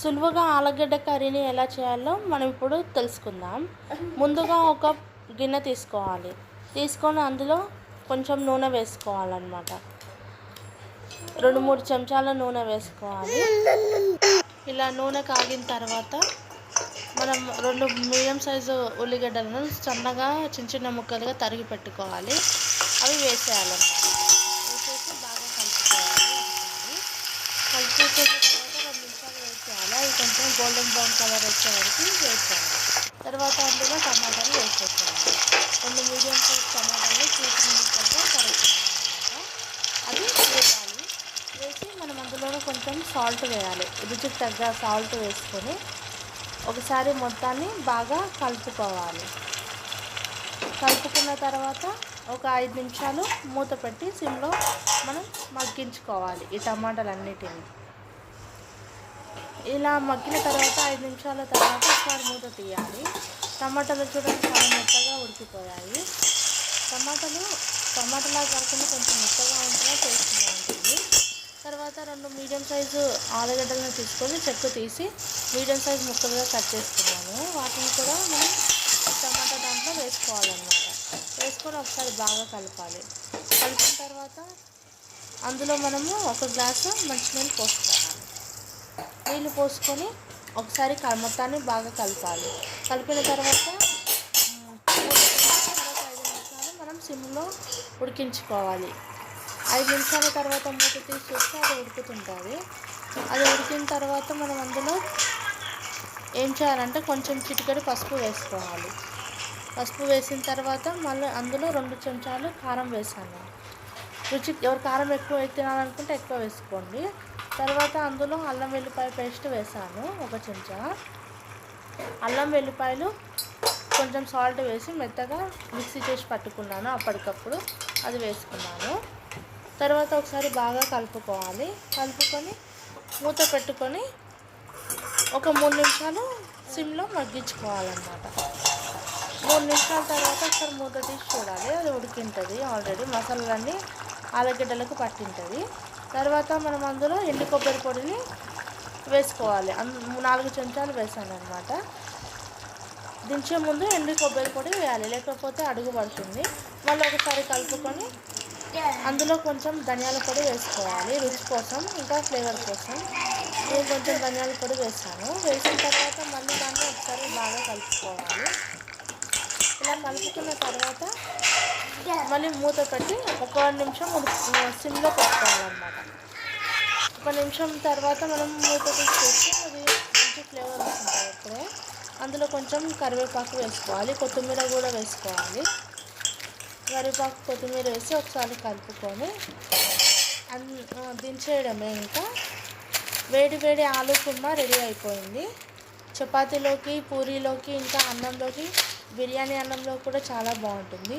సులువుగా ఆలుగడ్డ కర్రీని ఎలా చేయాలో మనం ఇప్పుడు తెలుసుకుందాం. ముందుగా ఒక గిన్నె తీసుకోవాలి. తీసుకొని అందులో కొంచెం నూనె వేసుకోవాలన్నమాట. రెండు మూడు చెంచాల నూనె వేసుకోవాలి. ఇలా నూనె కాగిన తర్వాత మనం రెండు మీడియం సైజు ఉల్లిగడ్డలను సన్నగా చిన్న చిన్న ముక్కలుగా తరిగి పెట్టుకోవాలి. అవి వేసేయాలన్నమాట వేసేసి బాగా కలుపుకోవాలి. కలిపి కలిపేసిన తర్వాత రెండు నిమిషాలు వేసేయాలి అవి కొంచెం గోల్డెన్ బ్రౌన్ కలర్ వచ్చే వరకు వేసుకోండి. తర్వాత అందులో టమాటాలు వేసేసుకోండి. రెండు మీడియం సైజ్ టమాటాలు చూసుకుంటే కరెక్ట్ అది వేయాలి. వేసి మనం అందులోనే కొంచెం సాల్ట్ వేయాలి. రుచికి తగ్గ సాల్ట్ వేసుకొని ఒకసారి మొత్తాన్ని బాగా కలుపుకోవాలి. కలుపుకున్న తర్వాత ఒక ఐదు నిమిషాలు మూత పెట్టి సిమ్లో మనం మగ్గించుకోవాలి ఈ టమాటాలన్నిటిని. ఇలా మగ్గిన తర్వాత ఐదు నిమిషాల తర్వాత ఒకసారి మూత తీయాలి. టమాటాలు చూడండి చాలా మెత్తగా ఉడికిపోయాయి. టమాటాలు టమాటాలా కాకుండా కొంచెం మెత్తగా ఉంటేనే టేస్ట్గా ఉంటుంది తర్వాత రెండు మీడియం సైజు ఆలుగడ్డలను తీసుకొని చెక్కు తీసి మీడియం సైజు ముక్కలుగా కట్ చేసుకున్నాము. వాటిని కూడా మనం టమాటా దాంట్లో వేసుకోవాలన్నమాట. వేసుకొని ఒకసారి బాగా కలపాలి. కలిపిన తర్వాత అందులో మనము ఒక గ్లాసు మంచినీళ్ళు పోసుకోవాలి ఆయిల్ పోసుకొని ఒకసారి క- మొత్తాన్ని బాగా కలపాలి. కలిపిన తర్వాత ఐదు నిమిషాలు మనం సిమ్లో ఉడికించుకోవాలి. ఐదు నిమిషాల తర్వాత మూత తీసి చూస్తే అది ఉడుకుతుంటుంది. అది ఉడికిన తర్వాత మనం అందులో ఏం చేయాలంటే కొంచెం చిటికెడు పసుపు వేసుకోవాలి. పసుపు వేసిన తర్వాత మళ్ళీ అందులో రెండు చెంచాలు కారం వేసాను. రుచి ఎవరు కారం ఎక్కువ తినాలనుకుంటే ఎక్కువ వేసుకోండి. తర్వాత అందులో అల్లం వెల్లిపాయ పేస్ట్ వేసాను ఒక చెంచా. అల్లం వెల్లిపాయలు కొంచెం సాల్ట్ వేసి మెత్తగా మిక్సీ చేసి పట్టుకున్నాను అప్పటికప్పుడు. అది వేసుకున్నాను. తర్వాత ఒకసారి బాగా కలుపుకోవాలి. కలుపుకొని మూత పెట్టుకొని ఒక మూడు నిమిషాలు సిమ్లో మగ్గించుకోవాలన్నమాట. మూడు నిమిషాల తర్వాత ఒకసారి మూత తీసి చూడాలి. అది ఉడికింటుంది ఆల్రెడీ. మసాలాలన్నీ ఆలుగడ్డలకు పట్టింటుంది. తర్వాత మనం అందులో ఎండు కొబ్బరి పొడిని వేసుకోవాలి. నాలుగు చెంచాలు వేసాను అనమాట దించే ముందు ఎండు కొబ్బరి పొడి వేయాలి. లేకపోతే అడుగు పడుతుంది. మళ్ళీ ఒకసారి కలుపుకొని అందులో కొంచెం ధనియాల పొడి వేసుకోవాలి. రుచి కోసం ఇంకా ఫ్లేవర్ కోసం. నేను కొంచెం ధనియాల పొడి వేసాను. వేసిన తర్వాత మళ్ళీ దాన్ని ఒకసారి బాగా కలుపుకోవాలి. ఇలా కలుపుకున్న తర్వాత మళ్ళీ మూత పెట్టి ఒక నిమిషం సిమ్లో పెట్టుకోవాలన్నమాట. ఒక నిమిషం తర్వాత మనం మూత తీసి అది మంచి ఫ్లేవర్ వస్తుంది అప్పుడే. అందులో కొంచెం కరివేపాకు వేసుకోవాలి కొత్తిమీర కూడా వేసుకోవాలి. కరివేపాకు కొత్తిమీర వేసి ఒకసారి కలుపుకొని దించేయడమే ఇంకా. వేడి వేడి ఆలు కుర్మా రెడీ అయిపోయింది. చపాతీలోకి పూరీలోకి ఇంకా అన్నంలోకి బిర్యానీ అన్నంలో కూడా చాలా బాగుంటుంది.